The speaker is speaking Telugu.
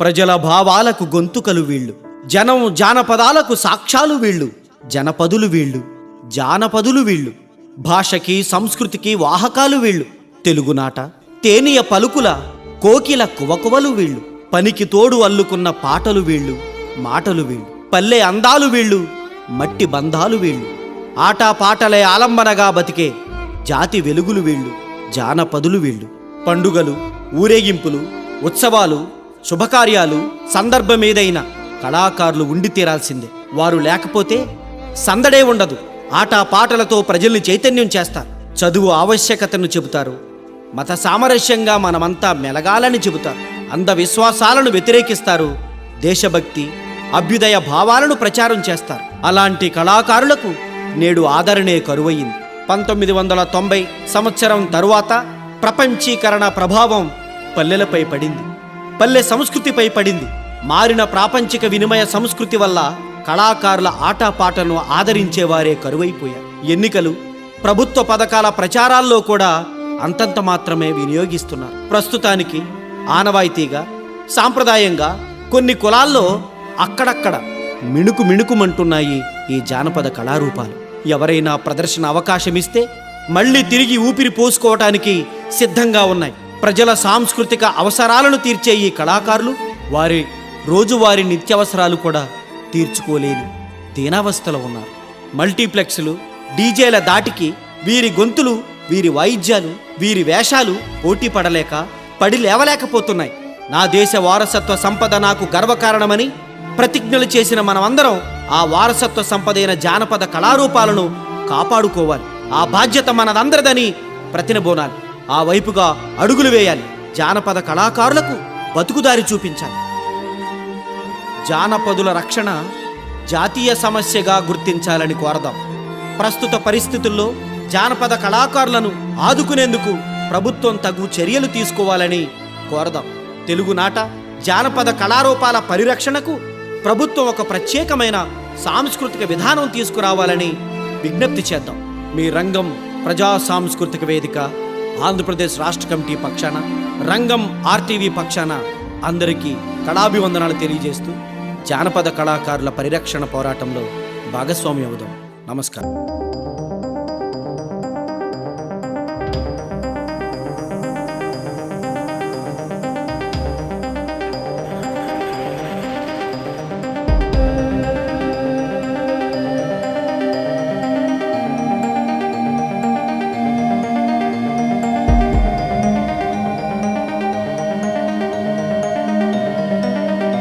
ప్రజల భావాలకు గొంతుకలు వీళ్ళు. జనం జానపదాలకు సాక్ష్యాలు వీళ్ళు. జనపదులు వీళ్ళు. జానపదులు వీళ్ళు. భాషకి సంస్కృతికి వాహకాలు వీళ్ళు. తెలుగునాట తేనియ పలుకుల కోకిల కువకువలు వీళ్ళు. పనికి తోడు అల్లుకున్న పాటలు వీళ్ళు. మాటలు వీళ్ళు. పల్లె అందాలు వీళ్ళు. మట్టి బంధాలు వీళ్ళు. ఆటపాటలే ఆలంబనగా బతికే జాతి వెలుగులు వీళ్ళు. జానపదులు వీళ్ళు. పండుగలు ఊరేగింపులు ఉత్సవాలు శుభకార్యాలు సందర్భమేదైనా కళాకారులు ఉండి తీరాల్సిందే. వారు లేకపోతే సందడే ఉండదు. ఆటా పాటలతో ప్రజల్ని చైతన్యం చేస్తారు. చదువు ఆవశ్యకతను చెబుతారు. మత సామరస్యంగా మనమంతా మెలగాలని చెబుతారు. అంధవిశ్వాసాలను వ్యతిరేకిస్తారు. దేశభక్తి అభ్యుదయ భావాలను ప్రచారం చేస్తారు. అలాంటి కళాకారులకు నేడు ఆదరణే కరువయింది పంతొమ్మిది వందల తొంభై సంవత్సరం తరువాత ప్రపంచీకరణ ప్రభావం పల్లెలపై పడింది. పల్లె సంస్కృతిపై పడింది. మారిన ప్రాపంచిక వినిమయ సంస్కృతి వల్ల కళాకారుల ఆటపాటను ఆదరించేవారే కరువైపోయారు. ఎన్నికలు ప్రభుత్వ పథకాల ప్రచారాల్లో కూడా అంతంత మాత్రమే వినియోగిస్తున్నారు. ప్రస్తుతానికి ఆనవాయితీగా సాంప్రదాయంగా కొన్ని కులాల్లో అక్కడక్కడ మిణుకు మిణుకుమంటున్నాయి ఈ జానపద కళారూపాలు. ఎవరైనా ప్రదర్శన అవకాశం ఇస్తే మళ్ళీ తిరిగి ఊపిరి పోసుకోవటానికి సిద్ధంగా ఉన్నాయి. ప్రజల సాంస్కృతిక అవసరాలను తీర్చే ఈ కళాకారులు వారి రోజువారీ నిత్యావసరాలు కూడా తీర్చుకోలేని దీనావస్థలో ఉన్నారు. మల్టీప్లెక్స్లు డీజేల దాటికి వీరి గొంతులు వీరి వాయిద్యాలు వీరి వేషాలు పోటీ పడలేక పడి లేవలేకపోతున్నాయి. నా దేశ వారసత్వ సంపద నాకు గర్వకారణమని ప్రతిజ్ఞలు చేసిన మనమందరం ఆ వారసత్వ సంపదైన జానపద కళారూపాలను కాపాడుకోవాలి. ఆ బాధ్యత మనదందరిదని ప్రతినబోనాలి ఆ వైపుగా అడుగులు వేయాలి. జానపద కళాకారులకు బతుకుదారి చూపించాలి. జానపదుల రక్షణ జాతీయ సమస్యగా గుర్తించాలని కోరదాం. ప్రస్తుత పరిస్థితుల్లో జానపద కళాకారులను ఆదుకునేందుకు ప్రభుత్వం తగు చర్యలు తీసుకోవాలని కోరదాం. తెలుగునాట జానపద కళారూపాల పరిరక్షణకు ప్రభుత్వం ఒక ప్రత్యేకమైన సాంస్కృతిక విధానం తీసుకురావాలని విజ్ఞప్తి చేద్దాం. మీ రంగం ప్రజా సాంస్కృతిక వేదిక ఆంధ్రప్రదేశ్ రాష్ట్ర కమిటీ పక్షాన రంగం ఆర్టీవీ పక్షాన అందరికీ కళాభివందనాలు తెలియజేస్తూ జానపద కళాకారుల పరిరక్షణ పోరాటంలో భాగస్వామి అవుదాం. నమస్కారం.